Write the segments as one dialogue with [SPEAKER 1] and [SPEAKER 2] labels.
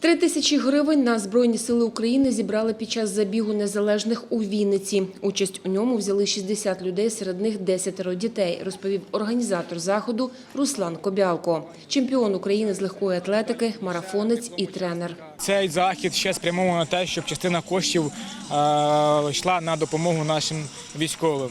[SPEAKER 1] Три тисячі гривень на Збройні сили України зібрали під час забігу незалежних у Вінниці. Участь у ньому взяли 60 людей, серед них 10 дітей, розповів організатор заходу Руслан Кобялко. Чемпіон України з легкої атлетики, марафонець і тренер.
[SPEAKER 2] Цей захід ще спрямований на те, щоб частина коштів е, йшла на допомогу нашим військовим.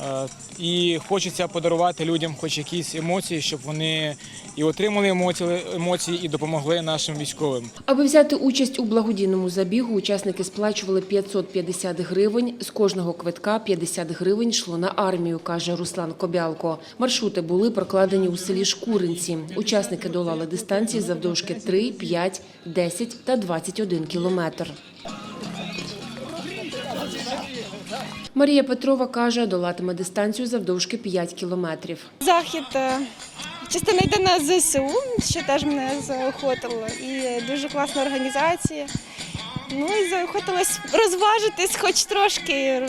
[SPEAKER 2] Е, І хочеться подарувати людям хоч якісь емоції, щоб вони і отримали емоції, емоції і допомогли нашим військовим.
[SPEAKER 1] Аби взяти участь у благодійному забігу, учасники сплачували 550 гривень. З кожного квитка 50 гривень йшло на армію, каже Руслан Кобялко. Маршрути були прокладені у селі Шкуринці. Учасники долали дистанції завдовжки 3, 5, 10 та 21 кілометр. Марія Петрова каже, долатиме дистанцію завдовжки 5 кілометрів.
[SPEAKER 3] Захід е, частина йде на ЗСУ, що теж мене заохотило. І дуже класна організація. Ну і заохотилась розважитись, хоч трошки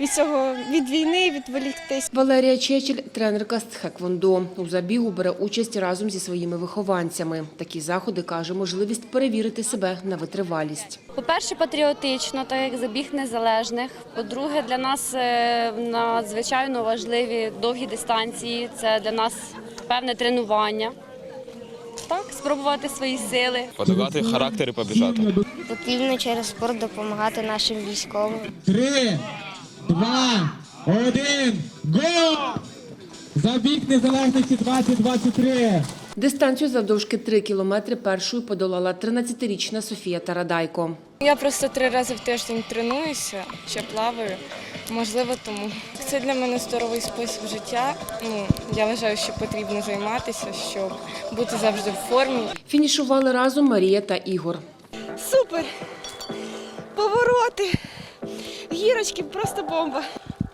[SPEAKER 3] від цього від війни, відволіктись.
[SPEAKER 1] Валерія Чечель, тренерка з Тхеквондо. У забігу бере участь разом зі своїми вихованцями. Такі заходи, каже, можливість перевірити себе на витривалість.
[SPEAKER 4] По-перше, патріотично, так як забіг незалежних. По-друге, для нас е, надзвичайно важливі довгі дистанції. Це для нас певне тренування. Так, спробувати свої сили.
[SPEAKER 5] Подавати характер і побіжати.
[SPEAKER 6] Потрібно через спорт допомагати нашим військовим.
[SPEAKER 7] Три, два, один, го! Забіг незалежності 2023.
[SPEAKER 1] Дистанцію завдовжки 3 кілометри першою подолала 13-річна Софія Тарадайко.
[SPEAKER 8] Я просто три рази в тиждень тренуюся, ще плаваю. Можливо, тому це для мене здоровий спосіб життя. Ну я вважаю, що потрібно займатися, щоб бути завжди в формі.
[SPEAKER 1] Фінішували разом Марія та Ігор.
[SPEAKER 3] Супер! Повороти! Гірочки, просто бомба.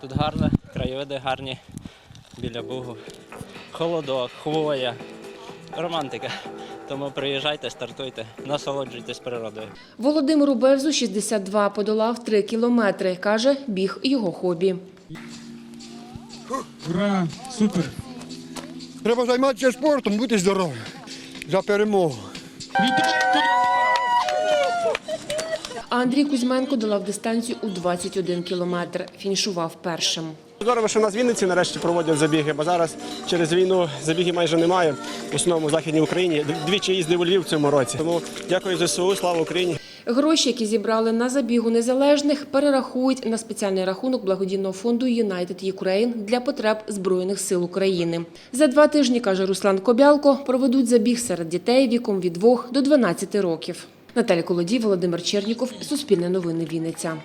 [SPEAKER 9] Тут гарно, краєвиди гарні біля Бугу. Холодок, хвоя, романтика. Тому приїжджайте, стартуйте, насолоджуйтесь природою.
[SPEAKER 1] Володимиру Бевзу 62 подолав 3 кілометри. Каже, біг його хобі.
[SPEAKER 7] Ура, супер.
[SPEAKER 10] Треба займатися спортом, бути здоровим за перемогу.
[SPEAKER 1] А Андрій Кузьменко долав дистанцію у 21 кілометр. Фінішував першим.
[SPEAKER 11] Здорово, що в нас в Вінниці нарешті проводять забіги, бо зараз через війну забігів майже немає. В основному в Західній Україні. Двічі їздив у Львів в цьому році. Тому дякую ЗСУ, слава Україні.
[SPEAKER 1] Гроші, які зібрали на забігу незалежних, перерахують на спеціальний рахунок благодійного фонду United Ukraine для потреб Збройних сил України. За два тижні, каже Руслан Кобялко, проведуть забіг серед дітей віком від 2 до 12 років. Наталя Колодій, Володимир Черніков, Суспільне новини Вінниця.